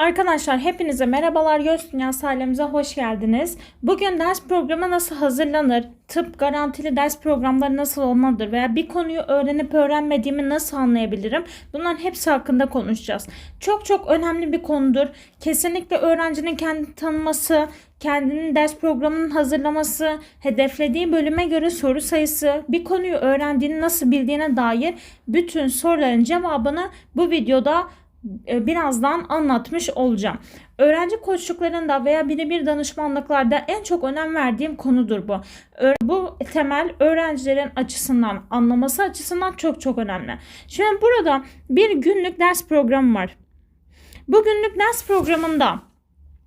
Arkadaşlar hepinize merhabalar. Göz Dünyası ailemize hoş geldiniz. Bugün ders programı nasıl hazırlanır? Tıp garantili ders programları nasıl olmalıdır? Veya bir konuyu öğrenip öğrenmediğimi nasıl anlayabilirim? Bunların hepsi hakkında konuşacağız. Çok çok önemli bir konudur. Kesinlikle öğrencinin kendini tanıması, kendinin ders programının hazırlaması, hedeflediği bölüme göre soru sayısı, bir konuyu öğrendiğini nasıl bildiğine dair bütün soruların cevabını bu videoda birazdan anlatmış olacağım. Öğrenci koçluklarında veya birebir danışmanlıklarda en çok önem verdiğim konudur bu. Bu temel öğrencilerin açısından, anlaması açısından çok çok önemli. Şimdi burada bir günlük ders programı var. Bu günlük ders programında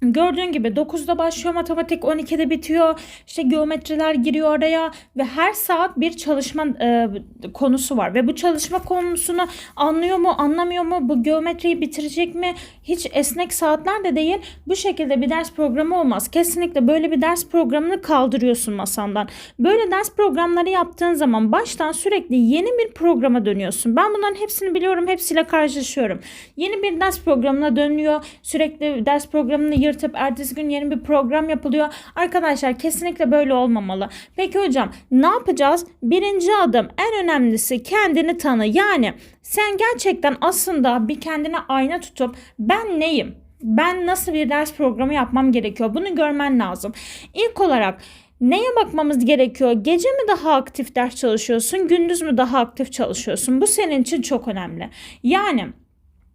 Gördüğün gibi 9'da başlıyor matematik 12'de bitiyor. İşte geometriler giriyor araya ve her saat bir çalışma e, konusu var. Ve bu çalışma konusunu anlıyor mu anlamıyor mu bu geometriyi bitirecek mi hiç esnek saatler de değil. Bu şekilde bir ders programı olmaz. Kesinlikle böyle bir ders programını kaldırıyorsun masandan. Böyle ders programları yaptığın zaman baştan sürekli yeni bir programa dönüyorsun. Ben bunların hepsini biliyorum hepsiyle karşılaşıyorum. Yeni bir ders programına dönüyor. Sürekli ders programını yırtıp ertesi gün yeni bir program yapılıyor. Arkadaşlar kesinlikle böyle olmamalı. Peki hocam ne yapacağız? Birinci adım en önemlisi kendini tanı. Yani sen gerçekten aslında bir kendine ayna tutup ben neyim? Ben nasıl bir ders programı yapmam gerekiyor? Bunu görmen lazım. İlk olarak Neye bakmamız gerekiyor? Gece mi daha aktif ders çalışıyorsun, gündüz mü daha aktif çalışıyorsun? Bu senin için çok önemli. Yani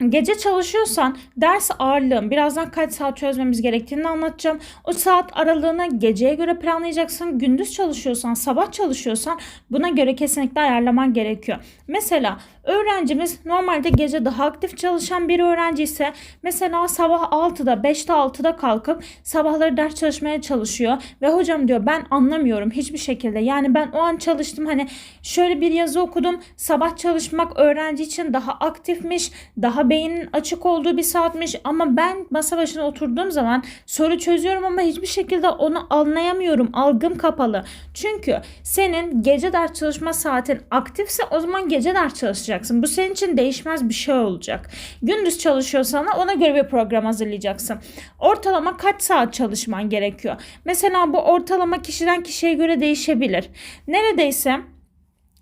Gece çalışıyorsan ders ağırlığın birazdan kaç saat çözmemiz gerektiğini anlatacağım. O saat aralığını geceye göre planlayacaksın. Gündüz çalışıyorsan, sabah çalışıyorsan buna göre kesinlikle ayarlaman gerekiyor. Mesela öğrencimiz normalde gece daha aktif çalışan bir öğrenci ise mesela sabah 6'da 5'te 6'da kalkıp sabahları ders çalışmaya çalışıyor ve hocam diyor ben anlamıyorum hiçbir şekilde. Yani ben o an çalıştım hani şöyle bir yazı okudum. Sabah çalışmak öğrenci için daha aktifmiş, daha beynin açık olduğu bir saatmiş ama ben masa başına oturduğum zaman soru çözüyorum ama hiçbir şekilde onu anlayamıyorum. Algım kapalı. Çünkü senin gece ders çalışma saatin aktifse o zaman gece ders çalışacaksın. Bu senin için değişmez bir şey olacak. Gündüz çalışıyorsan ona göre bir program hazırlayacaksın. Ortalama kaç saat çalışman gerekiyor? Mesela bu ortalama kişiden kişiye göre değişebilir. Neredeyse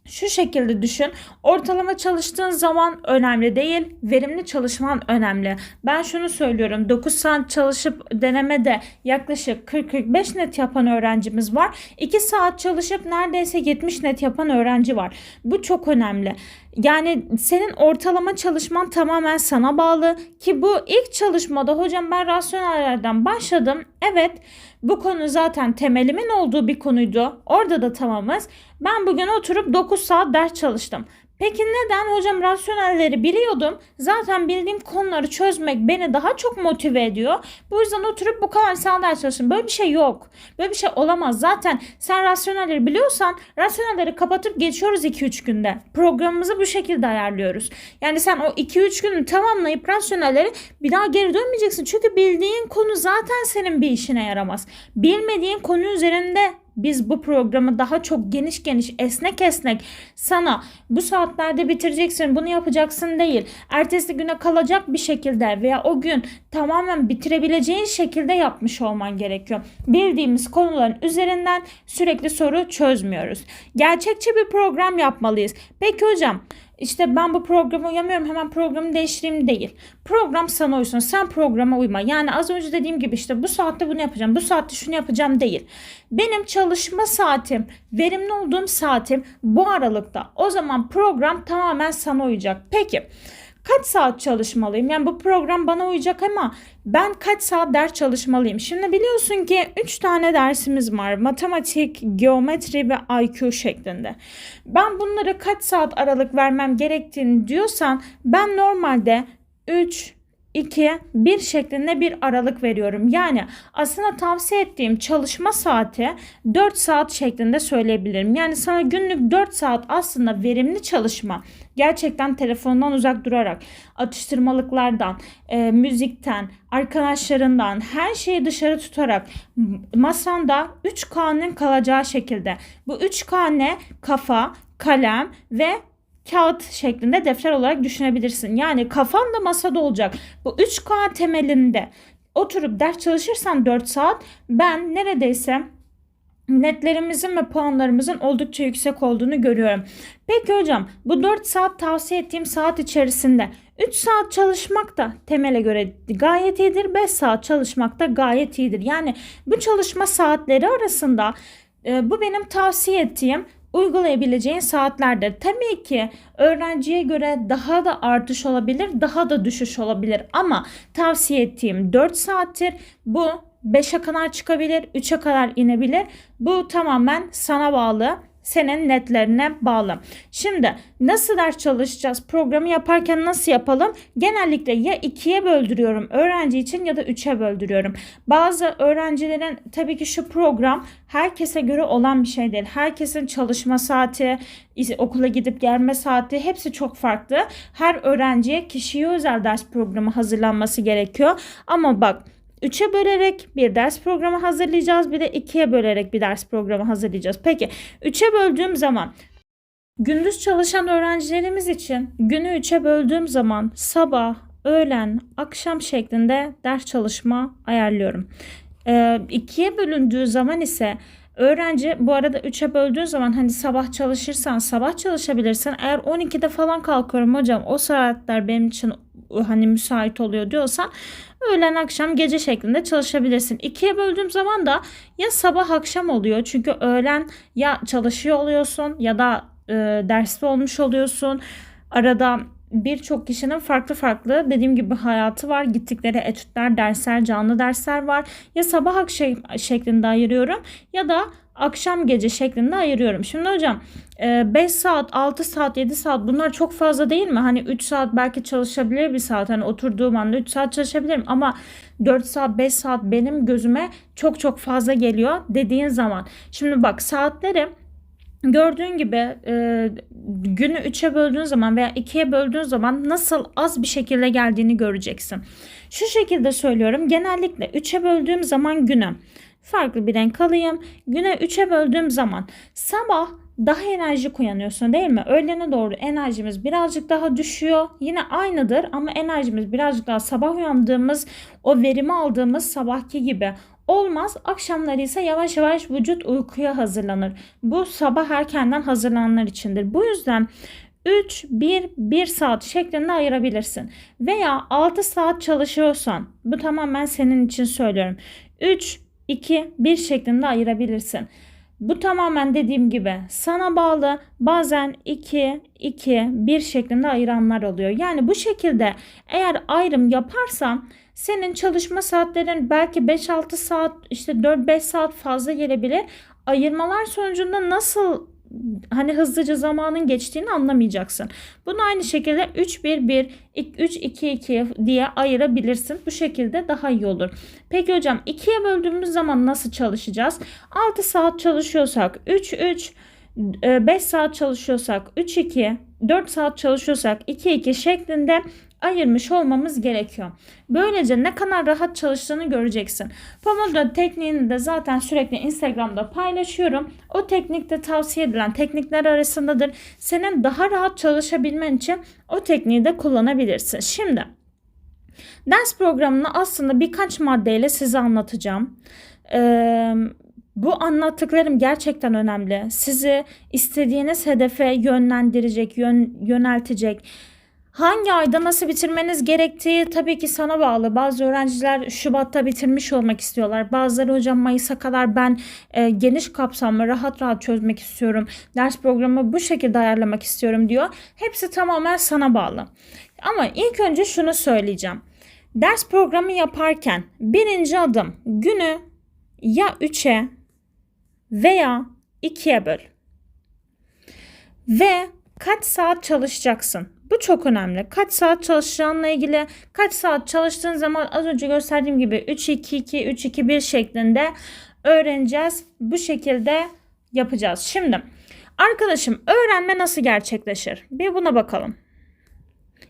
şu şekilde düşün. Ortalama çalıştığın zaman önemli değil, verimli çalışman önemli. Ben şunu söylüyorum. 9 saat çalışıp denemede yaklaşık 40-45 net yapan öğrencimiz var. 2 saat çalışıp neredeyse 70 net yapan öğrenci var. Bu çok önemli. Yani senin ortalama çalışman tamamen sana bağlı ki bu ilk çalışmada hocam ben rasyonellerden başladım. Evet bu konu zaten temelimin olduğu bir konuydu. Orada da tamamız. Ben bugün oturup 9 saat ders çalıştım. Peki neden hocam rasyonelleri biliyordum. Zaten bildiğim konuları çözmek beni daha çok motive ediyor. Bu yüzden oturup bu kadar saat ders çalıştım. Böyle bir şey yok. Böyle bir şey olamaz. Zaten sen rasyonelleri biliyorsan rasyonelleri kapatıp geçiyoruz 2-3 günde. Programımızı bu şekilde ayarlıyoruz. Yani sen o 2-3 günü tamamlayıp rasyonelleri bir daha geri dönmeyeceksin. Çünkü bildiğin konu zaten senin bir işine yaramaz. Bilmediğin konu üzerinde biz bu programı daha çok geniş geniş esnek esnek sana bu saatlerde bitireceksin bunu yapacaksın değil. Ertesi güne kalacak bir şekilde veya o gün tamamen bitirebileceğin şekilde yapmış olman gerekiyor. Bildiğimiz konuların üzerinden sürekli soru çözmüyoruz. Gerçekçi bir program yapmalıyız. Peki hocam işte ben bu programa uyamıyorum hemen programı değiştireyim değil. Program sana uysun. Sen programa uyma. Yani az önce dediğim gibi işte bu saatte bunu yapacağım. Bu saatte şunu yapacağım değil. Benim çalışma saatim, verimli olduğum saatim bu aralıkta. O zaman program tamamen sana uyacak. Peki kaç saat çalışmalıyım? Yani bu program bana uyacak ama ben kaç saat ders çalışmalıyım? Şimdi biliyorsun ki 3 tane dersimiz var. Matematik, geometri ve IQ şeklinde. Ben bunları kaç saat aralık vermem gerektiğini diyorsan ben normalde 3 2, 1 şeklinde bir aralık veriyorum. Yani aslında tavsiye ettiğim çalışma saati 4 saat şeklinde söyleyebilirim. Yani sana günlük 4 saat aslında verimli çalışma. Gerçekten telefondan uzak durarak, atıştırmalıklardan, e, müzikten, arkadaşlarından her şeyi dışarı tutarak masanda 3K'nın kalacağı şekilde. Bu 3K ne? Kafa, kalem ve kağıt şeklinde defter olarak düşünebilirsin. Yani kafan da masada olacak. Bu 3K temelinde oturup ders çalışırsan 4 saat ben neredeyse netlerimizin ve puanlarımızın oldukça yüksek olduğunu görüyorum. Peki hocam bu 4 saat tavsiye ettiğim saat içerisinde 3 saat çalışmak da temele göre gayet iyidir. 5 saat çalışmak da gayet iyidir. Yani bu çalışma saatleri arasında e, bu benim tavsiye ettiğim uygulayabileceğin saatlerdir. Tabii ki öğrenciye göre daha da artış olabilir, daha da düşüş olabilir ama tavsiye ettiğim 4 saattir. Bu 5'e kadar çıkabilir, 3'e kadar inebilir. Bu tamamen sana bağlı senin netlerine bağlı. Şimdi nasıl ders çalışacağız? Programı yaparken nasıl yapalım? Genellikle ya ikiye böldürüyorum öğrenci için ya da üçe böldürüyorum. Bazı öğrencilerin tabii ki şu program herkese göre olan bir şey değil. Herkesin çalışma saati, okula gidip gelme saati hepsi çok farklı. Her öğrenciye kişiye özel ders programı hazırlanması gerekiyor. Ama bak 3'e bölerek bir ders programı hazırlayacağız. Bir de 2'ye bölerek bir ders programı hazırlayacağız. Peki 3'e böldüğüm zaman gündüz çalışan öğrencilerimiz için günü 3'e böldüğüm zaman sabah, öğlen, akşam şeklinde ders çalışma ayarlıyorum. Ee, ikiye bölündüğü zaman ise Öğrenci bu arada 3'e böldüğün zaman hani sabah çalışırsan sabah çalışabilirsin. Eğer 12'de falan kalkıyorum hocam o saatler benim için hani müsait oluyor diyorsan öğlen akşam gece şeklinde çalışabilirsin. İkiye böldüğüm zaman da ya sabah akşam oluyor çünkü öğlen ya çalışıyor oluyorsun ya da e, derste olmuş oluyorsun. Arada birçok kişinin farklı farklı dediğim gibi hayatı var. Gittikleri etütler, dersler, canlı dersler var. Ya sabah akşam şeklinde ayırıyorum ya da akşam gece şeklinde ayırıyorum. Şimdi hocam 5 e, saat, 6 saat, 7 saat bunlar çok fazla değil mi? Hani 3 saat belki çalışabilir bir saat. Hani oturduğum anda 3 saat çalışabilirim ama 4 saat, 5 saat benim gözüme çok çok fazla geliyor dediğin zaman. Şimdi bak saatleri gördüğün gibi e, günü 3'e böldüğün zaman veya 2'ye böldüğün zaman nasıl az bir şekilde geldiğini göreceksin. Şu şekilde söylüyorum. Genellikle 3'e böldüğüm zaman günü farklı bir renk alayım. Güne 3'e böldüğüm zaman sabah daha enerjik uyanıyorsun değil mi? Öğlene doğru enerjimiz birazcık daha düşüyor. Yine aynıdır ama enerjimiz birazcık daha sabah uyandığımız o verimi aldığımız sabahki gibi olmaz. Akşamları ise yavaş yavaş vücut uykuya hazırlanır. Bu sabah erkenden hazırlananlar içindir. Bu yüzden 3, 1, 1 saat şeklinde ayırabilirsin. Veya 6 saat çalışıyorsan bu tamamen senin için söylüyorum. 3, 2, 1 şeklinde ayırabilirsin. Bu tamamen dediğim gibi sana bağlı bazen 2, 2, 1 şeklinde ayıranlar oluyor. Yani bu şekilde eğer ayrım yaparsan senin çalışma saatlerin belki 5-6 saat işte 4-5 saat fazla gelebilir. Ayırmalar sonucunda nasıl hani hızlıca zamanın geçtiğini anlamayacaksın. Bunu aynı şekilde 3-1-1, 3-2-2 diye ayırabilirsin. Bu şekilde daha iyi olur. Peki hocam 2'ye böldüğümüz zaman nasıl çalışacağız? 6 saat çalışıyorsak 3-3, 5 e, saat çalışıyorsak 3-2, 4 saat çalışıyorsak 2-2 şeklinde ayırmış olmamız gerekiyor. Böylece ne kadar rahat çalıştığını göreceksin. Pomodoro tekniğini de zaten sürekli Instagram'da paylaşıyorum. O teknikte tavsiye edilen teknikler arasındadır. Senin daha rahat çalışabilmen için o tekniği de kullanabilirsin. Şimdi ders programını aslında birkaç maddeyle size anlatacağım. Ee, bu anlattıklarım gerçekten önemli. Sizi istediğiniz hedefe yönlendirecek, yön, yöneltecek Hangi ayda nasıl bitirmeniz gerektiği tabii ki sana bağlı. Bazı öğrenciler Şubat'ta bitirmiş olmak istiyorlar. Bazıları hocam Mayıs'a kadar ben e, geniş kapsamlı rahat rahat çözmek istiyorum. Ders programı bu şekilde ayarlamak istiyorum diyor. Hepsi tamamen sana bağlı. Ama ilk önce şunu söyleyeceğim. Ders programı yaparken birinci adım günü ya 3'e veya 2'ye böl. Ve kaç saat çalışacaksın? Bu çok önemli. Kaç saat çalışacağınla ilgili kaç saat çalıştığın zaman az önce gösterdiğim gibi 3-2-2, 3-2-1 şeklinde öğreneceğiz. Bu şekilde yapacağız. Şimdi arkadaşım öğrenme nasıl gerçekleşir? Bir buna bakalım.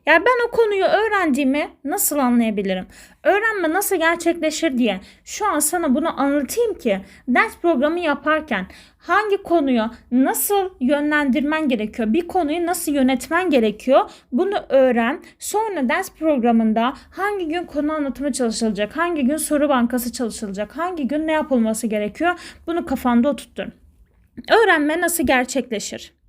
Yani ben o konuyu öğrendiğimi nasıl anlayabilirim? Öğrenme nasıl gerçekleşir diye şu an sana bunu anlatayım ki ders programı yaparken hangi konuyu nasıl yönlendirmen gerekiyor? Bir konuyu nasıl yönetmen gerekiyor? Bunu öğren. Sonra ders programında hangi gün konu anlatımı çalışılacak? Hangi gün soru bankası çalışılacak? Hangi gün ne yapılması gerekiyor? Bunu kafanda oturttur. Öğrenme nasıl gerçekleşir?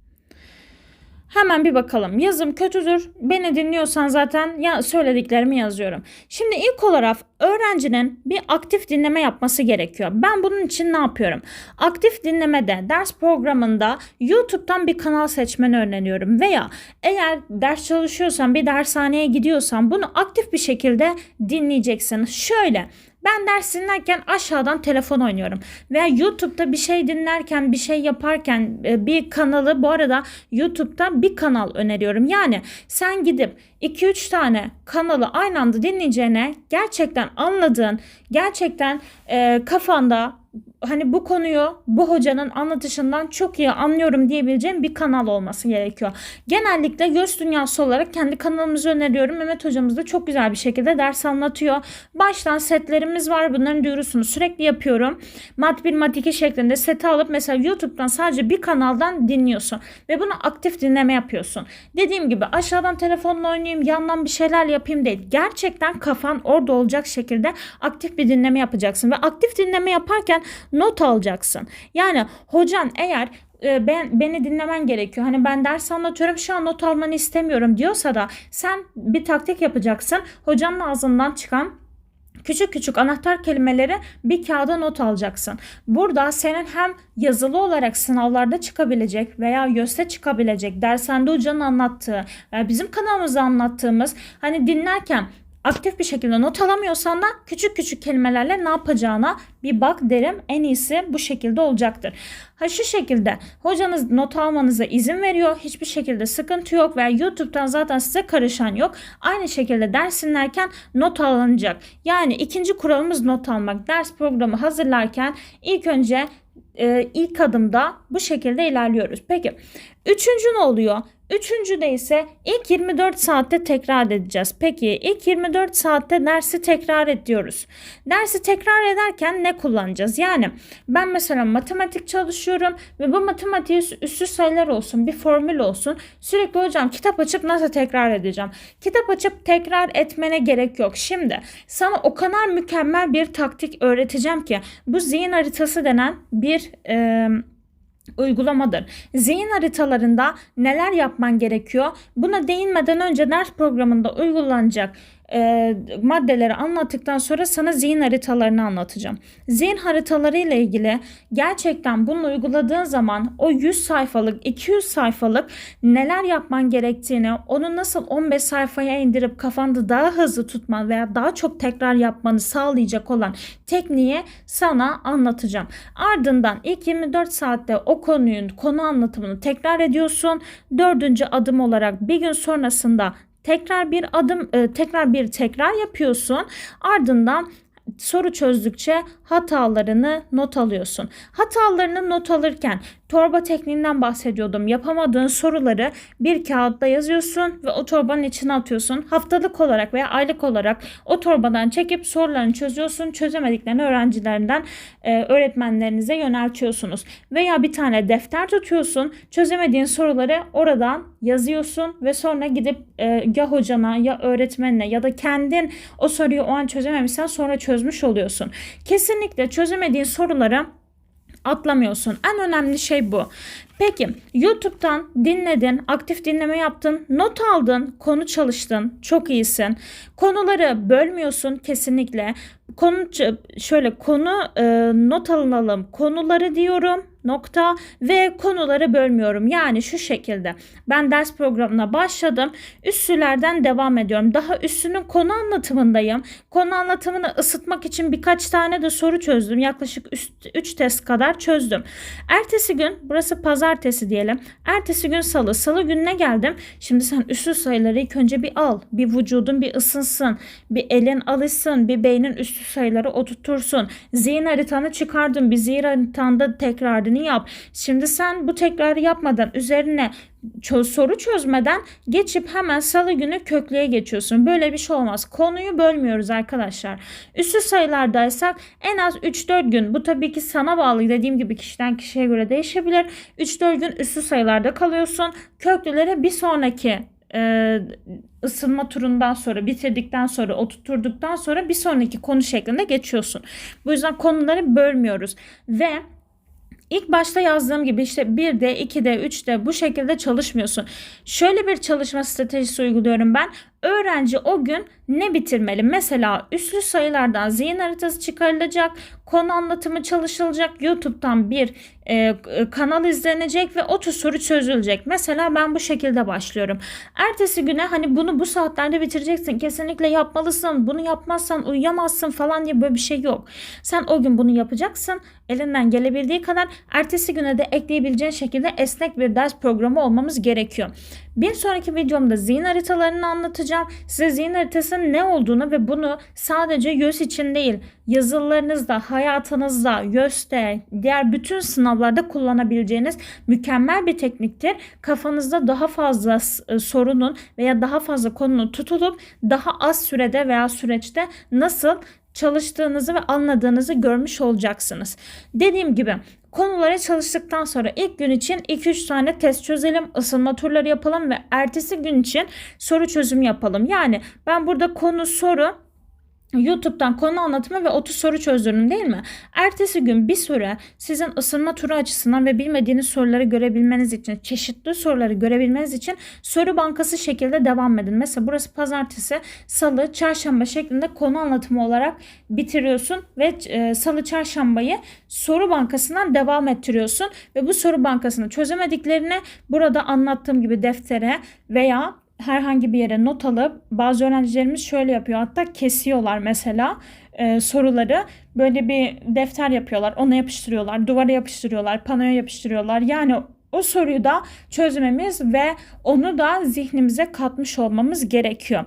Hemen bir bakalım. Yazım kötüdür. Beni dinliyorsan zaten ya söylediklerimi yazıyorum. Şimdi ilk olarak öğrencinin bir aktif dinleme yapması gerekiyor. Ben bunun için ne yapıyorum? Aktif dinlemede ders programında YouTube'dan bir kanal seçmeni öğreniyorum veya eğer ders çalışıyorsan bir dershaneye gidiyorsan bunu aktif bir şekilde dinleyeceksin. Şöyle ben ders dinlerken aşağıdan telefon oynuyorum. Veya YouTube'da bir şey dinlerken, bir şey yaparken e, bir kanalı bu arada YouTube'da bir kanal öneriyorum. Yani sen gidip 2-3 tane kanalı aynı anda dinleyeceğine gerçekten anladığın, gerçekten e, kafanda hani bu konuyu bu hocanın anlatışından çok iyi anlıyorum diyebileceğim bir kanal olması gerekiyor. Genellikle göz dünyası olarak kendi kanalımızı öneriyorum. Mehmet hocamız da çok güzel bir şekilde ders anlatıyor. Baştan setlerimiz var. Bunların duyurusunu sürekli yapıyorum. Mat 1, Mat 2 şeklinde seti alıp mesela YouTube'dan sadece bir kanaldan dinliyorsun. Ve bunu aktif dinleme yapıyorsun. Dediğim gibi aşağıdan telefonla oynayayım, yandan bir şeyler yapayım değil. Gerçekten kafan orada olacak şekilde aktif bir dinleme yapacaksın. Ve aktif dinleme yaparken not alacaksın. Yani hocan eğer e, ben beni dinlemen gerekiyor. Hani ben ders anlatıyorum şu an not almanı istemiyorum diyorsa da sen bir taktik yapacaksın. Hocanın ağzından çıkan küçük küçük anahtar kelimeleri bir kağıda not alacaksın. Burada senin hem yazılı olarak sınavlarda çıkabilecek veya YÖS'te çıkabilecek dershanede hocanın anlattığı veya bizim kanalımızda anlattığımız hani dinlerken aktif bir şekilde not alamıyorsan da küçük küçük kelimelerle ne yapacağına bir bak derim. En iyisi bu şekilde olacaktır. Ha şu şekilde hocanız not almanıza izin veriyor. Hiçbir şekilde sıkıntı yok veya YouTube'dan zaten size karışan yok. Aynı şekilde ders dinlerken not alınacak. Yani ikinci kuralımız not almak. Ders programı hazırlarken ilk önce e, ilk adımda bu şekilde ilerliyoruz. Peki üçüncü ne oluyor? Üçüncüde ise ilk 24 saatte tekrar edeceğiz. Peki ilk 24 saatte dersi tekrar ediyoruz. Dersi tekrar ederken ne kullanacağız? Yani ben mesela matematik çalışıyorum ve bu matematiği üstü sayılar olsun, bir formül olsun. Sürekli hocam kitap açıp nasıl tekrar edeceğim? Kitap açıp tekrar etmene gerek yok. Şimdi sana o kadar mükemmel bir taktik öğreteceğim ki bu zihin haritası denen bir... E, uygulamadır. Zihin haritalarında neler yapman gerekiyor? Buna değinmeden önce ders programında uygulanacak e, maddeleri anlattıktan sonra sana zihin haritalarını anlatacağım. Zihin haritaları ile ilgili gerçekten bunu uyguladığın zaman o 100 sayfalık, 200 sayfalık neler yapman gerektiğini, onu nasıl 15 sayfaya indirip kafanda daha hızlı tutman veya daha çok tekrar yapmanı sağlayacak olan tekniği sana anlatacağım. Ardından ilk 24 saatte o konunun konu anlatımını tekrar ediyorsun. Dördüncü adım olarak bir gün sonrasında tekrar bir adım e, tekrar bir tekrar yapıyorsun. Ardından soru çözdükçe hatalarını not alıyorsun. Hatalarını not alırken torba tekniğinden bahsediyordum. Yapamadığın soruları bir kağıtta yazıyorsun ve o torbanın içine atıyorsun. Haftalık olarak veya aylık olarak o torbadan çekip sorularını çözüyorsun. Çözemediklerini öğrencilerinden e, öğretmenlerinize yöneltiyorsunuz. Veya bir tane defter tutuyorsun. Çözemediğin soruları oradan yazıyorsun ve sonra gidip e, ya hocana ya öğretmenine ya da kendin o soruyu o an çözememişsen sonra çözmüş oluyorsun. Kesinlikle çözemediğin soruları atlamıyorsun. En önemli şey bu. Peki YouTube'dan dinledin, aktif dinleme yaptın, not aldın, konu çalıştın, çok iyisin. Konuları bölmüyorsun kesinlikle. Konu şöyle konu e, not alalım. Konuları diyorum nokta ve konuları bölmüyorum. Yani şu şekilde ben ders programına başladım. Üssülerden devam ediyorum. Daha üssünün konu anlatımındayım. Konu anlatımını ısıtmak için birkaç tane de soru çözdüm. Yaklaşık 3 test kadar çözdüm. Ertesi gün burası pazartesi diyelim. Ertesi gün salı. Salı gününe geldim. Şimdi sen üssü sayıları ilk önce bir al. Bir vücudun bir ısınsın. Bir elin alışsın. Bir beynin üstü sayıları oturtursun. Zihin haritanı çıkardım. Bir zihin haritanda tekrar tekrarını yap. Şimdi sen bu tekrarı yapmadan üzerine çö- soru çözmeden geçip hemen salı günü köklüğe geçiyorsun. Böyle bir şey olmaz. Konuyu bölmüyoruz arkadaşlar. Üstü sayılardaysak en az 3-4 gün bu tabii ki sana bağlı dediğim gibi kişiden kişiye göre değişebilir. 3-4 gün üstü sayılarda kalıyorsun. Köklülere bir sonraki e, ısınma turundan sonra bitirdikten sonra oturturduktan sonra bir sonraki konu şeklinde geçiyorsun. Bu yüzden konuları bölmüyoruz ve İlk başta yazdığım gibi işte 1'de, 2'de, 3'de bu şekilde çalışmıyorsun. Şöyle bir çalışma stratejisi uyguluyorum ben. Öğrenci o gün ne bitirmeli? Mesela üslü sayılardan zihin haritası çıkarılacak, konu anlatımı çalışılacak, YouTube'dan bir e, e, kanal izlenecek ve 30 soru çözülecek. Mesela ben bu şekilde başlıyorum. Ertesi güne hani bunu bu saatlerde bitireceksin, kesinlikle yapmalısın, bunu yapmazsan uyuyamazsın falan diye böyle bir şey yok. Sen o gün bunu yapacaksın. Elinden gelebildiği kadar ertesi güne de ekleyebileceğin şekilde esnek bir ders programı olmamız gerekiyor. Bir sonraki videomda zihin haritalarını anlatacağım. Size zihin haritasının ne olduğunu ve bunu sadece YÖS için değil, yazılarınızda, hayatınızda, YÖS'te, diğer bütün sınavlarda kullanabileceğiniz mükemmel bir tekniktir. Kafanızda daha fazla e, sorunun veya daha fazla konunun tutulup daha az sürede veya süreçte nasıl çalıştığınızı ve anladığınızı görmüş olacaksınız. Dediğim gibi konulara çalıştıktan sonra ilk gün için 2-3 tane test çözelim, ısınma turları yapalım ve ertesi gün için soru çözüm yapalım. Yani ben burada konu soru YouTube'dan konu anlatımı ve 30 soru çözdürdüm değil mi? Ertesi gün bir süre sizin ısınma turu açısından ve bilmediğiniz soruları görebilmeniz için, çeşitli soruları görebilmeniz için soru bankası şekilde devam edin. Mesela burası pazartesi, salı, çarşamba şeklinde konu anlatımı olarak bitiriyorsun ve e, salı, çarşambayı soru bankasından devam ettiriyorsun ve bu soru bankasını çözemediklerini burada anlattığım gibi deftere veya herhangi bir yere not alıp bazı öğrencilerimiz şöyle yapıyor hatta kesiyorlar mesela e, soruları böyle bir defter yapıyorlar ona yapıştırıyorlar duvara yapıştırıyorlar panoya yapıştırıyorlar yani o soruyu da çözmemiz ve onu da zihnimize katmış olmamız gerekiyor.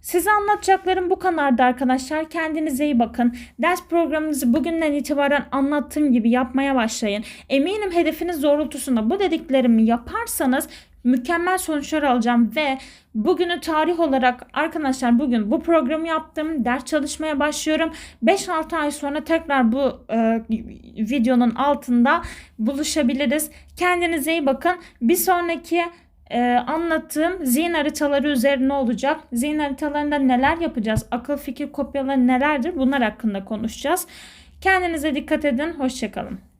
Size anlatacaklarım bu kadardı arkadaşlar. Kendinize iyi bakın. Ders programınızı bugünden itibaren anlattığım gibi yapmaya başlayın. Eminim hedefiniz doğrultusunda bu dediklerimi yaparsanız mükemmel sonuçlar alacağım ve bugünü tarih olarak arkadaşlar bugün bu programı yaptım. Ders çalışmaya başlıyorum. 5-6 ay sonra tekrar bu e, videonun altında buluşabiliriz. Kendinize iyi bakın. Bir sonraki e, anlattığım zihin haritaları üzerine olacak. Zihin haritalarında neler yapacağız? Akıl fikir kopyaları nelerdir? Bunlar hakkında konuşacağız. Kendinize dikkat edin. Hoşçakalın.